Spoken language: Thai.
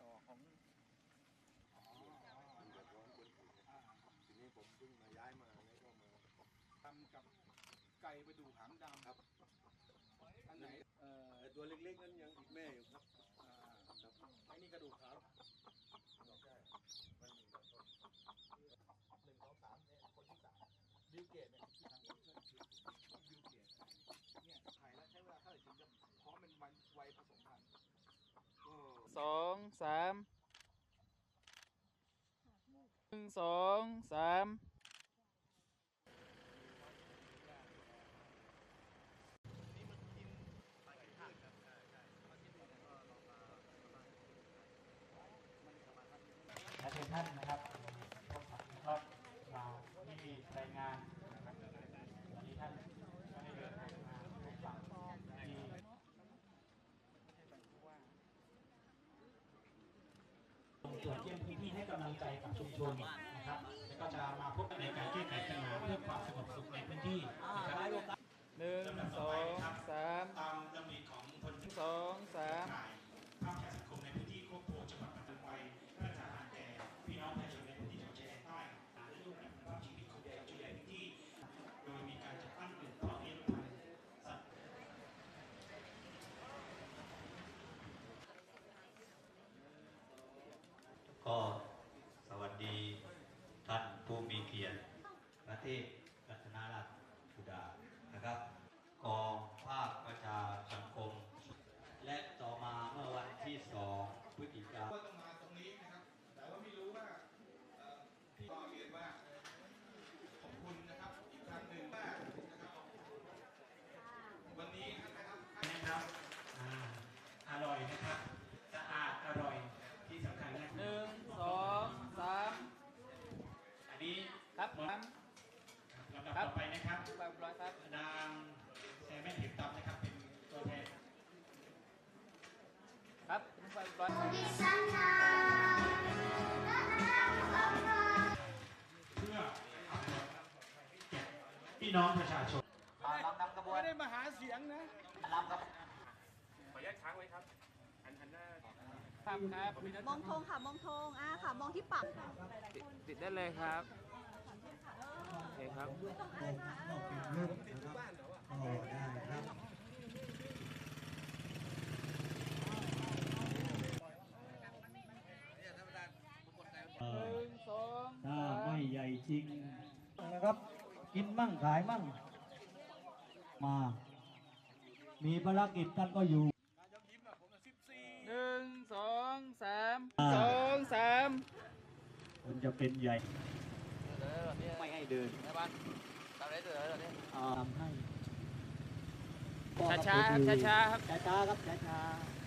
ต่อของมันเดือดร้อนคนอื่นทีนี้ผมเพิ่งมาย้ายมาแล้วก็มาทำกับไก่ประดูกหางดำครับ อันไหนเอ่อไอ้ตัวเล็กๆนั้นยังอีกแม่อยู่ครับอ่าครับไอ้นี่กระดูกขาวใช่มันมีแบบว่าหนึ่งสองสามเนี่ยคนที่สามบิวเกตเนี่ยที่ทา สามหนึ่งสองสาม นี่มันกินไปกินผักครับใช่ใช่มากินผักก็ลองมามันสามารถทำได้ และเชิญท่านนะครับพบกับทอดมาที่รายงานนะครับวันนี้ท่านก็ได้เดินทางมาพบปะที่ ตรวจเยี่ยมพื้น ที่ให้กำลังใจกับชุมชนนะครับแล้วก็จะมาพบกันในการแก้ไขปัญหาเพื่อความสงบสุขในพื้นที่นะครับ หนึ่งสองสาม ตามดำริของพล สองสาม ถ่ายภาพถ่ายสังคมในพื้นที่โคกโพจังหวัดปัตตานีไปเพื่อจะหาแก่พี่น้องประชาชนในพื้นที่จังหวัดชายแดนใต้หารูปแบบคุณภาพชีวิตของการดูแลพื้นที่ โดยมีการจัดตั้งกลุ่มเพาะเลี้ยงพันธุ์สัตว์ ก็สวัสดีท่านผู้มีเกียรติประเทศรัตนราชสุดานะครับกองภาคประชาสังคม และต่อมาเมื่อวันที่สองพฤศจิกาว่าต้องมาตรงนี้นะครับ แต่ว่าไม่รู้ว่าเอ่อพี่ก็เรียนว่าขอบคุณนะครับอีกครั้งหนึ่งว่านะครับวันนี้นะครับนะครับอ่าอร่อยนะครับสะอาดอร่อยที่สำคัญนะหนึ่งสองสามอันนี้ครับหมดครับลำดับต่อไปนะครับไปร้อยครับนางแซมแม่ถิบตับนะครับเป็นตัวแทนครับไปร้อยเพื่ออำนวยแก่พี่น้องประชาชนไม่ได้มาหาเสียงนะครับครับมองธงค่ะ มองธงอ่าค่ะ มองที่ปักติดติดได้เลยครับ โอเคครับต้องอายค่ะอ่าหนึ่งสองถ้าสามไม่ใหญ่จริงนะครับ กินมั่งขายมั่ง มา มีภารกิจท่านก็อยู่หนึ่งสองสามอ่าสองสามคนจะเป็นใหญ่ไม่ให้ เดินนะบ้านตามได้ตัวแล้วเนี่ยทำให้ช้าๆครับช้าๆครับ ช้าๆครับช้าๆ